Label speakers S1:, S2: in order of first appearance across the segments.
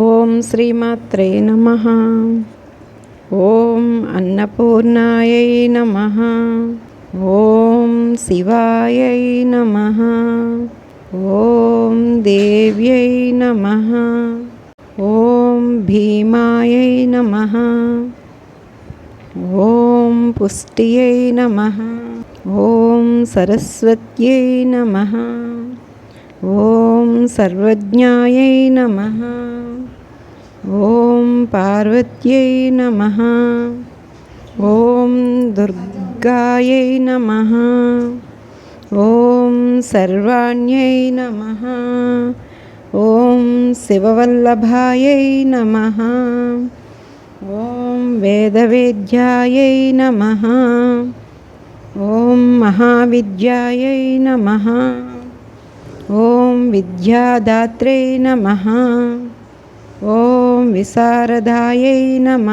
S1: ఓం శ్రీమాత్రే నమ. ఓం అన్నపూర్ణాయై నమ. ఓం శివాయై నమ. ఓం దేవ్యై నమ. ఓం భీమాయై నమ. ఓం పుష్టియై నమ. ఓం సరస్వత్యై నమ. ఓం సర్వజ్ఞాయై నమ. ఓం పార్వత్యై నమ. ఓం దుర్గాయై నమ. ఓం సర్వాణ్యై నమ. ఓం శివవల్లభాయై నమ. ఓం వేదవేద్యాయై నమ. ఓం మహావిద్యాయై నమ. ఓం విద్యాదాత్రే నమ. ఓం విశారదాయై నమ.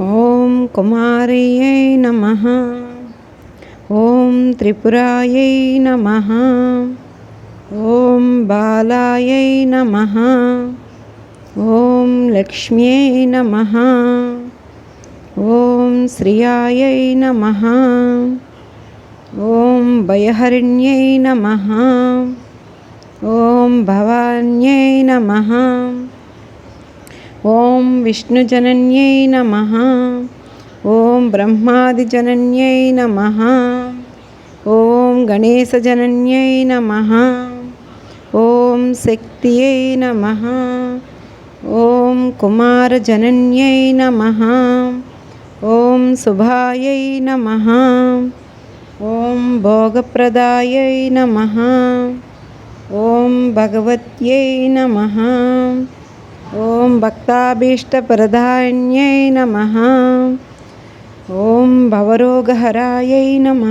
S1: ఓం కుమార్యై నమ. ఓం త్రిపురాయై నమ. ఓం బాలాయై నమ. ఓం లక్ష్మ్యై నమ. ఓం శ్రియాయై నమ. ఓం భయహరిణ్యై నమ. ఓం భవాన్యై నమ. ఓం విష్ణుజనన్యై నమ. ఓం బ్రహ్మాదిజనన్యై నమ. ఓం గణేశజనన్యై నమ. ఓం శక్తియై నమ. ఓం కుమారజనన్యై నమ. ఓం శుభాయై నమ. ఓం భోగప్రదాయై నమ. ఓం భగవత్యై నమ. ఓం భక్తాభీష్టప్రదాన్యై నమ. ఓం భవరోగహరాయై నమ.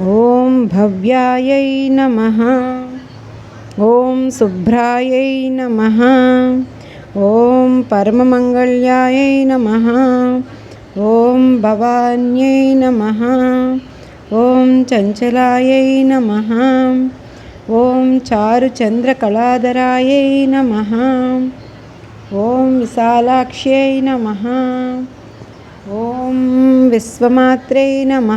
S1: ఓం భవ్యాయై నమ. ఓం శుభ్రాయై నమ. ఓం పరమమంగళ్యాయై నమ. ఓం భవాన్యై నమ. ఓం చంచలాయై నమ. ఓం చారుచంద్రకళాధరాయై నమ. ఓం విశాలాక్ష్యై నమ. ఓం విశ్వమాత్రై నమ.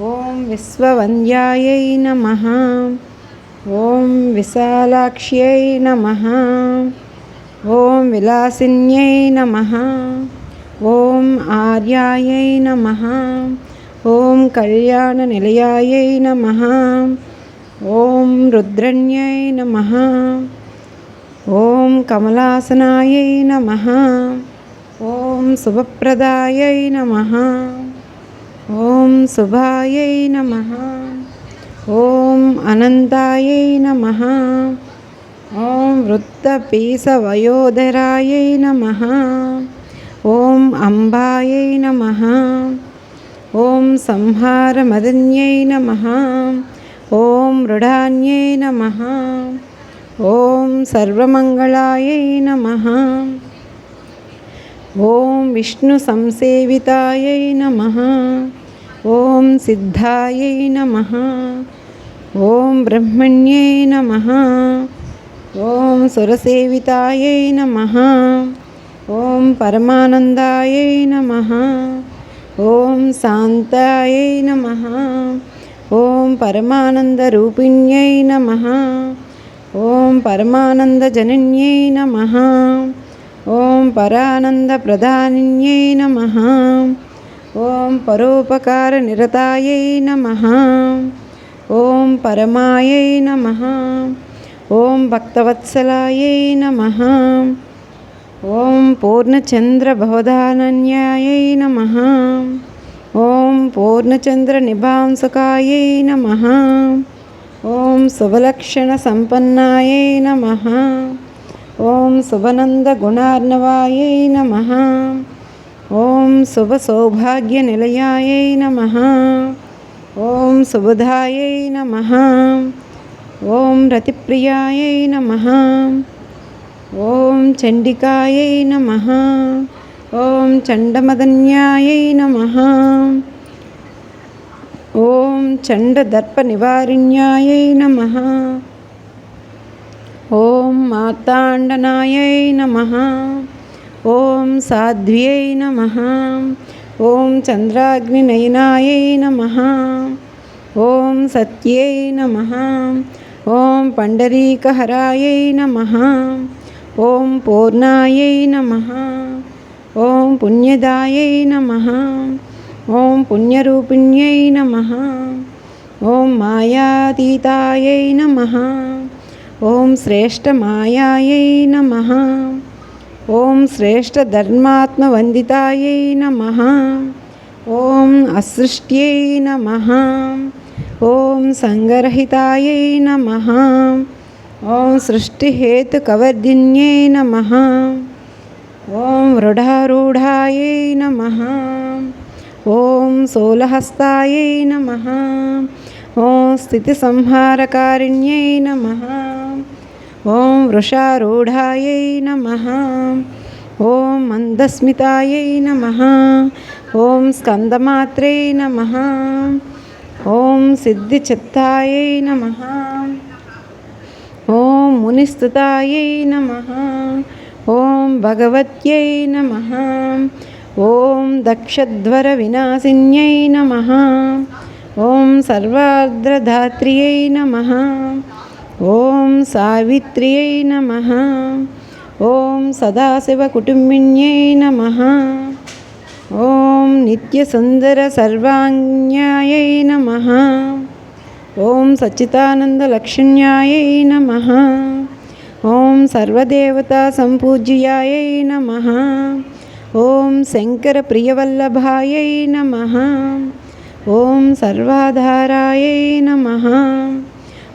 S1: ఓం విశ్వవంద్యాయై నమ. ఓం విశాలాక్ష్యై నమ. ఓం విలాసిన్యై నమ. ఓం ఆర్యాయై నమ. ఓం కళ్యాణనిలయాయై నమ. ఓం రుద్రణ్యై నమ. ఓం కమలాసనాయై నమ. ఓం శుభప్రదాయై నమ. ఓం శుభాయై నమ. ఓం అనంతాయై నమ. ఓం వృత్తపీసవయోధరాయై నమ. ఓం అంబాయై నమ. ఓం సంహారమదన్యై నమ. ఓం మృడాన్యై నమ. ఓం సర్వమంగళాయై నమ. ఓం విష్ణు సంసేవితాయై నమ. ఓం సిద్ధాయై నమ. ఓం బ్రహ్మణ్యై నమ. ఓం సురసేవితాయై నమ. ఓం పరమానందాయై నమ. ఓం శాంతాయై నమ. ఓం పరమానంద రూపిణ్యై నమ. ఓం పరమానంద జనన్యై నమ. ఓం పరానంద పరానందప్రధానిన్యై నమ. ఓం పరోపకార నిరతాయై నమ. ఓం పరమాయై నమ. ఓం భక్తవత్సలాయై నమ. ఓం పూర్ణచంద్రభవదానన్యాయై నమ. ఓం పూర్ణచంద్ర పూర్ణచంద్రనిభాంసకాయై నమ. ఓం శుభలక్షణ శుభలక్షణసంపన్నాయై నమ. ఓం శుభనంద శుభనందగుణార్ణవాయై నమ. ఓం శుభ సౌభాగ్య శుభసౌభాగ్యనిలయాయై నమ. ఓం శుభదాయై నమ. ఓం రతిప్రియాయై నమ. ఓం చండికాయై నమ. ఓం చండమదన్యాయై నమ. ఓం చండదర్ప నివారిణ్యాయై నమ. ఓం మాతాండనాయై నమ. ఓం సాధ్వ్యై నమ. ఓం చంద్రాగ్నినయనాయై నమ. ఓం సత్యై నమ. ఓం పండరీకహరాయై నమ. ఓం పూర్ణాయై నమ. ఓం పుణ్యదాయై నమ. ఓం పుణ్యరూపిణ్యై నమ. ఓం మాయాతీతాయై నమ. ఓం శ్రేష్టమాయాయై నమ. ఓం శ్రేష్టధర్మాత్మవందితాయై నమ. ఓం అసృష్ట్యై నమ. ఓం సంగరహితాయై నమ. ఓం సృష్టిహేతుకవర్ధిన్యై నమ. ఓం వృఢారూఢాయై నమ. ఓం శూలహస్తాయై నమ. ఓం స్థితిసంహారకారిణ్యై నమ. ఓం వృషారూఢాయై నమ. ఓం మందస్మితాయై నమ. ఓం స్కందమాత్రే నమ. ఓం సిద్ధిచిత్తాయై నమ. ఓం మునిస్తుతాయై నమ. ఓం భగవత్యై నమ. ఓం దక్షధ్వర వినాశిన్యై నమ. ఓం సర్వార్ద్రధాత్రియై నమ. ఓం సావిత్ర్యై నమ. ఓం సదాశివకుటుంబిన్యై నమ. ఓం నిత్యసుందర సర్వాంజ్ఞాయై నమ. ఓం సచ్చిదానందలక్ష్మ్యాయై నమ. ఓం సర్వదేవతా సంపూజ్యాయై నమ. ఓం శంకర ప్రియవల్లభాయై నమ. ఓం సర్వాధారాయై నమ.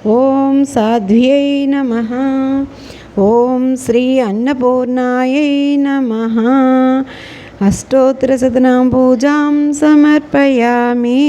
S1: ఓం సాధ్వ్యై నమ. ఓం శ్రీ అన్నపూర్ణాయై నమ. అష్టోత్తర సదనాం పూజాం సమర్పయామి.